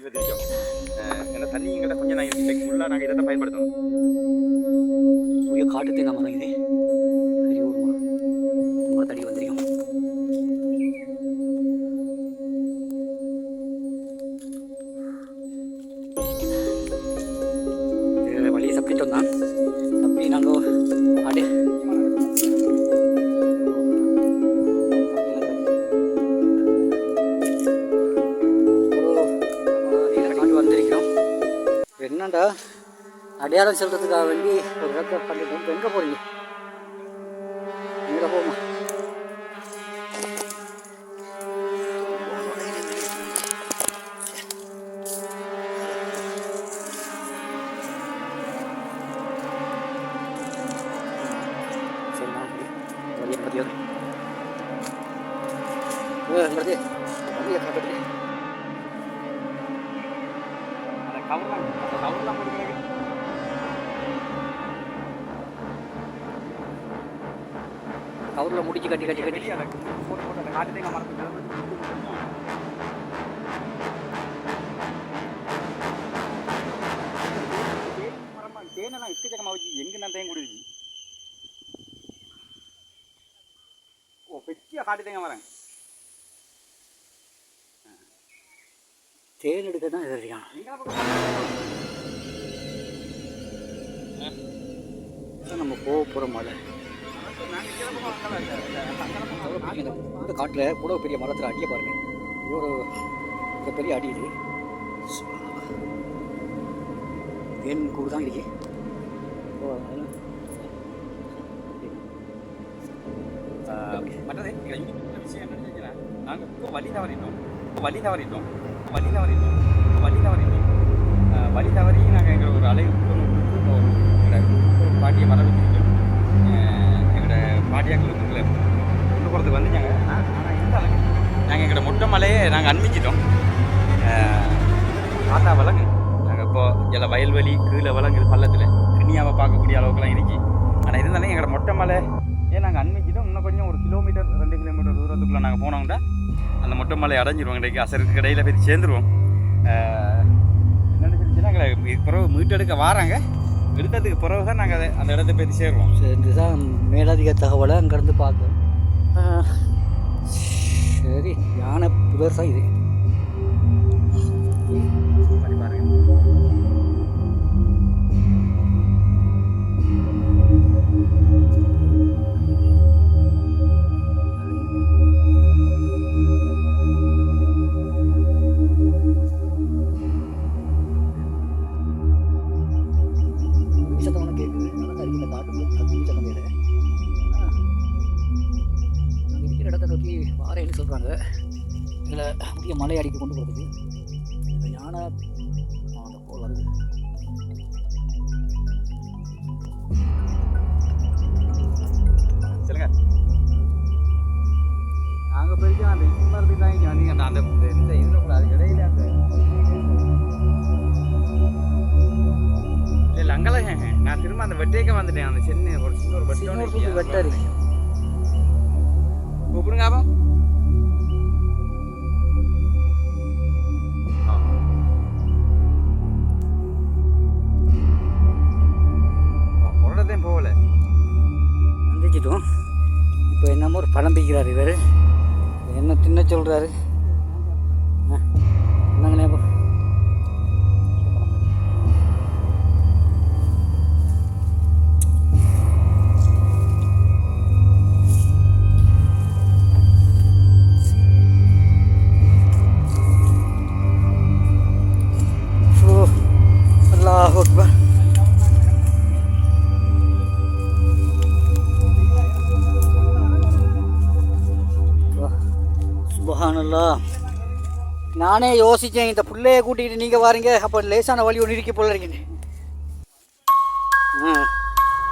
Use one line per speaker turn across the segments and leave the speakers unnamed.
இப்போ தெரியும். இந்த தண்ணி எங்கள்கிட்ட கொஞ்சம் நாங்கள் ஃபுல்லாக நாங்கள் இதை தான் பயன்படுத்தணும்.
காட்டு தேங்காய் மரம் இது. என்னண்டா அடையாளம் சொல்கிறதுக்காக வேண்டி ஒரு இடத்த பண்ணிட்டோம் இப்போ எங்கே போகிறீங்க நேராக போமா? சரி நான் வழியை பற்றியாது ஏ வருது வழியை காட்டுறது கவரில் முடிச்சு கட்டி கட்டி கட்டி.
தேனெல்லாம் எக்கச்சக்கமாக வச்சு எங்கே நான் தேங்க கொடுச்சு? ஓ பெரிய காட்டு தேங்காய் மரம்
தேன் எடுக்க தான் இருக்கான் நம்ம போக போகிற மலை.
இந்த-
காட்டில் கூட பெரிய மரத்தில் அடிய பாருங்க. இவ்வளோ இந்த பெரிய அடி இது. தேன் கூடு தான் இருக்கு. ஓ,
மற்றது விஷயம் என்னன்னு நாங்கள் வழி தவறிட்டோம். வழி தவறிட்டோம். வழி தவறிட்டோம் வழி தவறிட்டோம் வழி தவறி நாங்கள் எங்களை ஒரு அலை எங்களோட பாட்டியை வர வச்சுருக்கோம். எங்களோட பாட்டியாக்கள் எங்களை கொண்டு போகிறதுக்கு நாங்கள் ஆனால் அளவுக்கு? நாங்கள் எங்களோட மொட்டை மலையை நாங்கள் அன்பிச்சிட்டோம் தாத்தா வழங்கு. நாங்கள் இப்போ எல்லாம் வயல்வெளி கீழே வழங்குது பள்ளத்தில் கிண்ணியாவை பார்க்கக்கூடிய அளவுக்குலாம் இருக்கு. ஆனால் இருந்தாலும் எங்களோட மொட்டை மலை ஏன் நாங்கள் அன்பிச்சிட்டோம் இன்னும் கொஞ்சம் ஒரு கிலோமீட்டர் ரெண்டு கிலோமீட்டர் தூரத்துக்குள்ளே நாங்கள் போனோம்டா. அந்த மொட்டை மலை அடைஞ்சிருவோம். இன்றைக்கு அசருக்கு இடையில போய் சேர்ந்துருவோம். என்னென்னு சொல்லிச்சுன்னா எங்களை இதுக்கு பிறகு மீட்டெடுக்க வாராங்க. எடுத்ததுக்கு பிறகு தான் நாங்கள் அதை அந்த இடத்த போய் சேருவோம்.
சரி தான் மேலதிக தகவலை அங்கேருந்து பார்த்தோம். சரி யானை புதர் தான் இது.
பாருங்க.
அந்த போல் வருது
சொல்லுங்க நாங்கள் போயிட்டு அந்த மாதிரி தான் இங்கே வந்தீங்க அந்த இந்த இதில் கூட அதுக்கு இடையில அந்த இல்லை அங்கெல்லாம் நான் திரும்ப அந்த வெட்டேக்க வந்துட்டேன் அந்த சின்ன ஒரு சின்ன ஒரு வெட்டோட
வெட்டாரி
கூப்பிடுங்க அப்போ
என்னமோ இவர். என்ன தின்ன சொல்கிறாரு நானே யோசித்தேன் இந்த பிள்ளைய கூட்டிகிட்டு நீங்கள் வாரீங்க. அப்போ லேசான வழி ஒன்று இருக்க போல இருக்கீங்க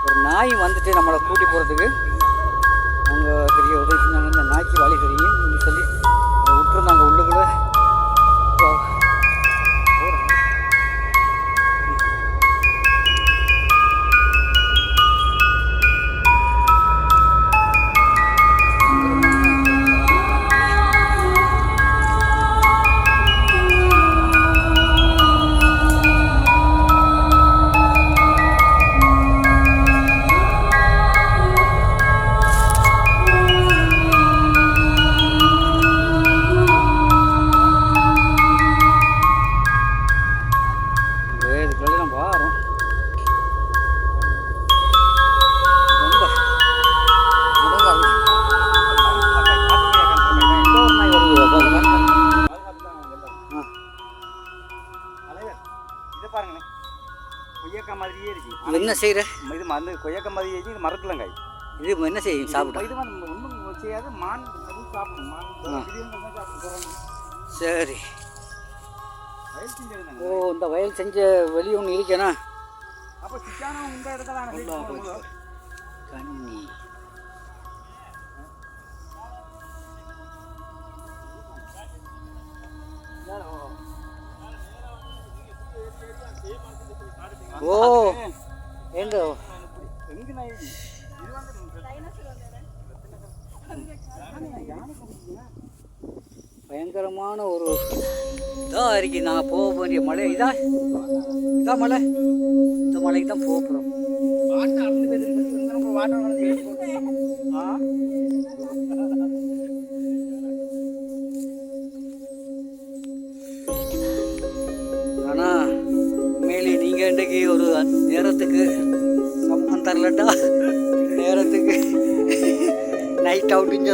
ஒரு நாய் வந்துட்டு நம்மளை கூட்டி போகிறதுக்கு அவங்க பெரிய உதவி செஞ்சாங்க. இந்த நாய்க்கு வழி தெரியும்
மாதிரியே இருக்கு
இது
மரத்துலங்காய்
இது என்ன செய்யும்? சாப்பிட்டா
இது ஒன்றும் செய்யாது மான் அது சாப்பிடும் மான் சாப்பிடும்
சரி. ஓ இந்த வயல் செஞ்ச வெளியே ஒன்று இருக்கேனா?
அப்போ சிக்கான இந்த இடத்துல.
கண்ணி. ஓ எங்க பயங்கரமான ஒரு இதாக இருக்கு. நாங்கள் போக வேண்டிய மலை. இதான் இதான் மலை. இந்த மலைக்கு தான் போக போகிறோம் ஆனால் மேலே நீங்கள் இன்றைக்கு ஒரு நேரத்துக்கு தரலட்டா நேரத்துக்கு நைட் அவுட்டிங்க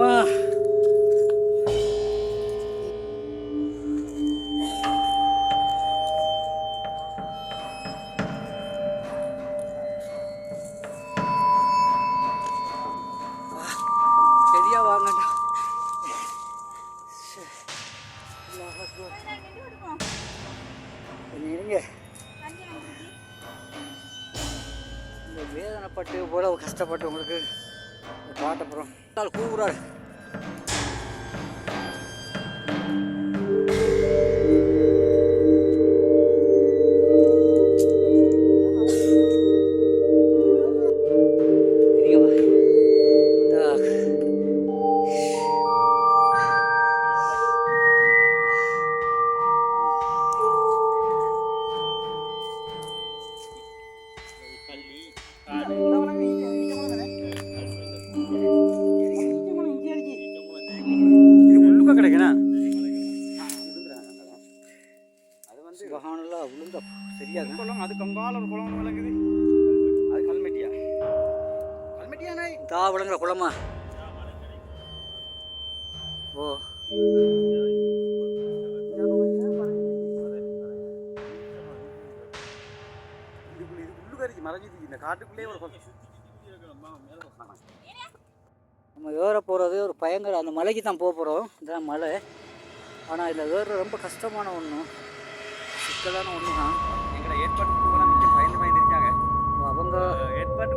இந்த வேதனைப்பட்டு இவ்வளவு கஷ்டப்பட்டு உங்களுக்கு காட்ட போகிறோம் நாள் கூவுறாரு இங்க
குளமா?
ஓ. நம்ம ஏற போகிறது ஒரு பயங்கர அந்த மலைக்கு தான் போக போகிறோம் இதான் மலை. ஆனால் இதில் ஏற ரொம்ப கஷ்டமான ஒன்று சிக்கலான ஒன்று தான்
எங்களை ஏற்பாட்டு குழுவெல்லாம் மிக பயந்து பயந்து இருக்காங்க
அவங்க
ஏற்பாட்டு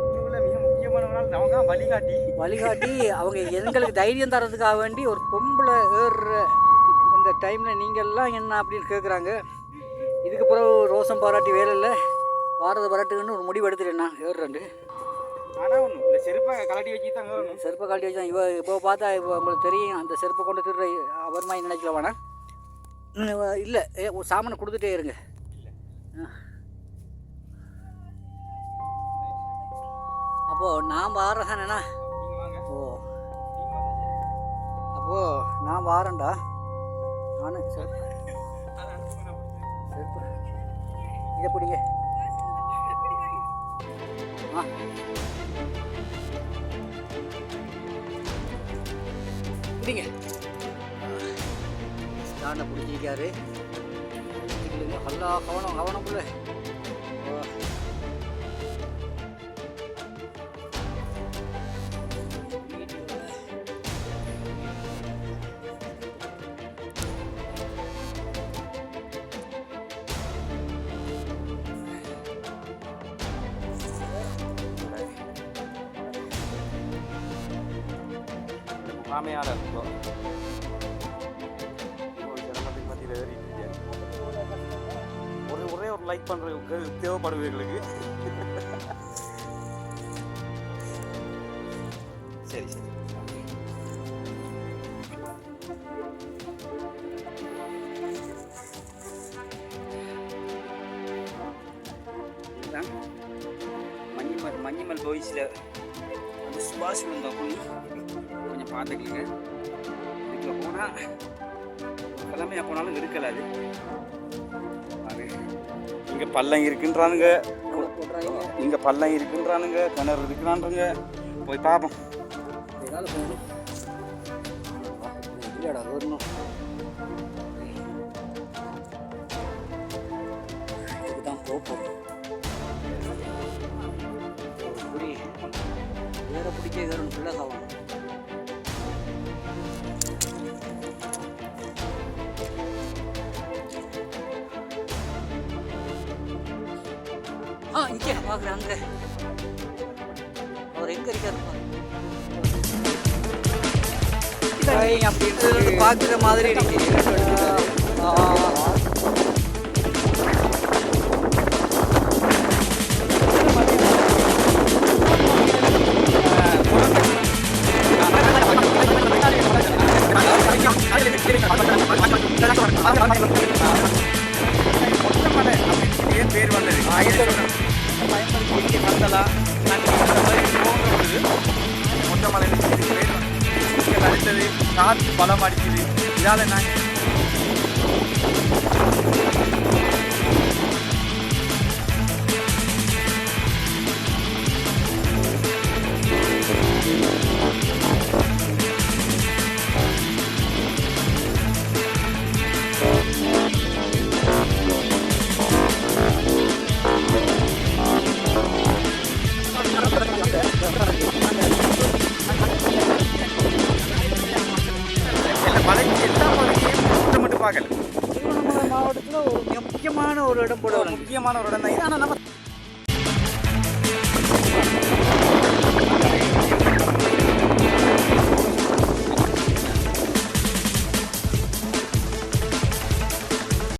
அவங்க தான் வழிகாட்டி.
வழிகாட்டி அவங்க எங்களுக்கு தைரியம் தரதுக்காக வேண்டி ஒரு பொம்பளை ஏறுற இந்த டைமில் நீங்கள்லாம் என்ன அப்படின்னு கேட்குறாங்க இதுக்கு பிறகு ரோசம் பாராட்டி வேலை இல்லை. வாரதை பாராட்டுன்னு ஒரு முடிவு எடுத்துட்டேன் நான் ஏறுறேன்
ஆனால் ஒன்று இந்த செருப்பை கலட்டி வச்சு தான்
செருப்பை காட்டி வச்சான் இவ இப்போ பார்த்தா இப்போ உங்களுக்கு தெரியும் அந்த செருப்பை கொண்டு திருற அவர் மாதிரி நினைக்கல வேணாம் இல்லை ஒரு சாமானை கொடுத்துட்டே இருங்க. அப்போது நாம் வாரேன்னா ஓ.
நீங்கள் நாம்
அப்போது நான் வாரேன்டா. நானும் செருப்பு. செருப்பு. இதை பிடிங்க. ஆ. பிடிங்க. ஸ்டாண்டை பிடிச்சிருக்காரு. பிடிச்சிக்கலுங்க நல்லா கவனம் கவனம் பிள்ளை
இந்த முகாமையார் இருக்கும் சிரமத்துக்கு மத்தியில் ஏறிட்டு ஒரே ஒரே ஒரு லைக் பண்ணுறதுக்கு தேவைப்படுவீர்களுக்கு சரி சரி மஞ்சிமல் மஞ்சிமல் பாய்ஸில் சுபாஷ் விழுந்த கொஞ்சம் பார்த்துக்கங்க இதுக்குள்ள போனால் கிழமையாக போனாலும் இருக்கலாது அது. இங்கே பள்ளம் இருக்குன்றானுங்க. இங்கே பள்ளம் இருக்குன்றானுங்க கிணறு இருக்குறானுங்க போய் பார்ப்போம்
இல்லைடா வரணும். இதுதான் தான் புடி வேற பிடிக்க வேற ஃபுல்லாக சாப்பிடும் பார்க்குறேன் அங்கே அவர் எங்கே இருக்காரு அப்படின்றது பார்க்குற மாதிரி இருக்கு
இங்கே வந்தலா மொட்டமலை இதுக்கு பேர் வந்தது. இங்கே காற்று பலம் அடிக்குது இதால் நாங்கள்
ஒரு இடம் போட
முக்கியமான ஒரு இடம் தான் இது. ஆனால்